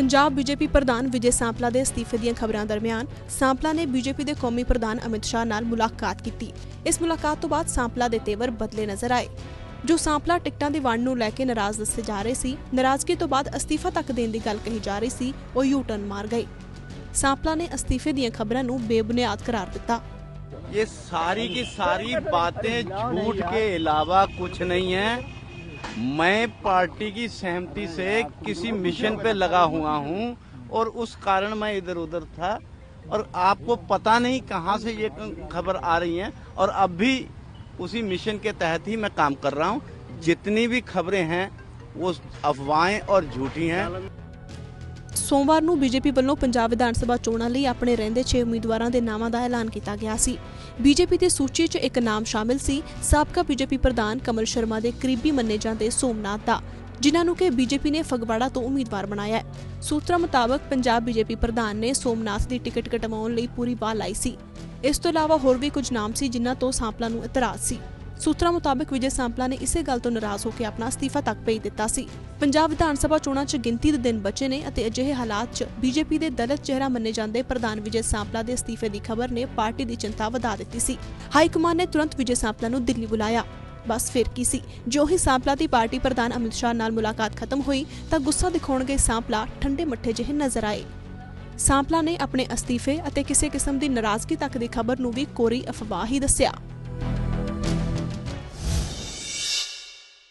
Punjab BJP ਪ੍ਰਧਾਨ ਵਿਜੇ ਸਾਂਪਲਾ ਦੇ ਅਸਤੀਫੇ ਦੀਆਂ ਖਬਰਾਂ ਦਰਮਿਆਨ ਸਾਂਪਲਾ ਨੇ ਬੀਜੇਪੀ ਦੇ ਕੌਮੀ ਪ੍ਰਧਾਨ ਅਮਿਤ ਸ਼ਾਹ ਨਾਲ ਮੁਲਾਕਾਤ ਕੀਤੀ। ਇਸ ਮੁਲਾਕਾਤ ਤੋਂ ਬਾਅਦ ਸਾਂਪਲਾ ਦੇ ਤੇਵਰ ਬਦਲੇ ਨਜ਼ਰ ਆਏ। ਜੋ ਸਾਂਪਲਾ ਟਿਕਟਾਂ ਦੀ ਵੰਡ ਨੂੰ ਲੈ ਕੇ ਨਾਰਾਜ਼ ਦੱਸੇ ਜਾ ਰਹੇ ਸੀ, ਨਾਰਾਜ਼ਗੀ ਤੋਂ ਬਾਅਦ ਅਸਤੀਫਾ ਤੱਕ ਦੇਣ ਦੀ ਗੱਲ ਕਹੀ ਜਾ ਰਹੀ ਸੀ, ਉਹ ਯੂ ਟਰਨ ਮਾਰ ਗਏ। ਸਾਂਪਲਾ ਨੇ ਅਸਤੀਫੇ ਦੀਆਂ ਖਬਰਾਂ ਨੂੰ ਬੇਬੁਨਿਆਦ ਕਰਾਰ ਦਿੱਤਾ। ਇਹ ਸਾਰੀ ਕੀ ਸਾਰੀ ਬਾतें ਝੂਠ ਕੇ ਇਲਾਵਾ ਕੁਝ ਨਹੀਂ ਹੈ। मैं पार्टी की सहमति से किसी मिशन पे लगा हुआ हूँ और उस कारण मैं इधर उधर था और आपको पता नहीं कहाँ से ये खबर आ रही है और अब भी उसी मिशन के तहत ही मैं काम कर रहा हूँ। जितनी भी खबरें हैं, वो अफवाहें और झूठी हैं। ਸੋਮਵਾਰ ਨੂੰ ਬੀਜੇਪੀ ਵੱਲੋਂ ਪੰਜਾਬ ਵਿਧਾਨ ਸਭਾ ਚੋਣਾਂ ਲਈ ਆਪਣੇ ਰਹਿੰਦੇ 6 ਉਮੀਦਵਾਰਾਂ ਦੇ ਨਾਵਾਂ ਦਾ ਐਲਾਨ ਕੀਤਾ ਗਿਆ ਸੀ। ਬੀਜੇਪੀ ਦੀ ਸੂਚੀ 'ਚ ਇੱਕ ਨਾਮ ਸ਼ਾਮਿਲ ਸੀ। ਸਾਬਕਾ ਬੀਜੇਪੀ ਪ੍ਰਧਾਨ ਕਮਲ ਸ਼ਰਮਾ ਦੇ ਕਰੀਬੀ ਮੰਨੇ ਜਾਂਦੇ ਸੋਮਨਾਥ ਦਾ, ਜਿਨ੍ਹਾਂ ਨੂੰ ਕਿ ਬੀਜੇਪੀ ਨੇ ਫਗਵਾੜਾ ਤੋਂ ਉਮੀਦਵਾਰ ਬਣਾਇਆ ਹੈ। ਸੂਤਰਾਂ ਮੁਤਾਬਕ ਪੰਜਾਬ ਬੀਜੇਪੀ ਪ੍ਰਧਾਨ ਨੇ ਸੋਮਨਾਥ ਦੀ ਟਿਕਟ ਕਟਵਾਉਣ ਲਈ ਪੂਰੀ ਬਾਹ ਲਾਈ ਸੀ। ਇਸ ਤੋਂ ਇਲਾਵਾ ਹੋਰ ਵੀ ਕੁਝ ਨਾਮ ਸੀ, ਜਿਨ੍ਹਾਂ ਤੋਂ ਸਾਂਪਲਾ ਨੂੰ ਇਤਰਾਜ਼ ਸੀ। ਸੂਤਰਾਂ ਮੁਤਾਬਕ ਵਿਜੇ ਸਾਂਪਲਾ ਨੇ ਇਸੇ ਗੱਲ ਤੋਂ ਨਾਰਾਜ਼ ਹੋ ਕੇ ਆਪਣਾ ਅਸਤੀਫਾ ਤੱਕ ਭੇਜ ਦਿੱਤਾ ਸੀ। ਪੰਜਾਬ ਵਿਧਾਨ ਸਭਾ ਚੋਣਾਂ 'ਚ ਗਿਣਤੀ ਦੇ ਦਿਨ ਬਚੇ ਨੇ ਅਤੇ ਅਜਿਹੇ ਹਾਲਾਤ 'ਚ ਬੀਜੇਪੀ ਦੇ ਦਲਿਤ ਚਿਹਰਾ ਮੰਨੇ ਜਾਂਦੇ ਪ੍ਰਧਾਨ ਵਿਜੇ ਸਾਂਪਲਾ ਦੇ ਅਸਤੀਫੇ ਦੀ ਖਬਰ ਨੇ ਪਾਰਟੀ ਦੀ ਚਿੰਤਾ ਵਧਾ ਦਿੱਤੀ ਸੀ। ਹਾਈ ਕਮਾਨ ਨੇ ਤੁਰੰਤ ਵਿਜੇ ਸਾਂਪਲਾ ਨੂੰ ਦਿੱਲੀ ਬੁਲਾਇਆ। ਬਸ ਫਿਰ ਕੀ ਸੀ? ਜੋ ਹੀ ਸਾਂਪਲਾ ਦੀ ਪਾਰਟੀ ਪ੍ਰਧਾਨ ਅਮਿਤ ਸ਼ਾਹ ਨਾਲ ਮੁਲਾਕਾਤ ਖਤਮ ਹੋਈ ਤਾਂ ਗੁੱਸਾ ਦਿਖਾਉਣ ਗਏ ਸਾਂਪਲਾ ਠੰਡੇ ਮੱਠੇ ਜਿਹੇ ਨਜ਼ਰ ਆਏ। ਸਾਂਪਲਾ ਨੇ ਆਪਣੇ ਅਸਤੀਫੇ ਅਤੇ ਕਿਸੇ ਕਿਸਮ ਦੀ ਨਾਰਾਜ਼ਗੀ ਤੱਕ ਦੀ ਖਬਰ ਨੂੰ ਵੀ ਕੋਰੀ ਅਫਵਾਹ ਹੀ ਦੱਸਿਆ।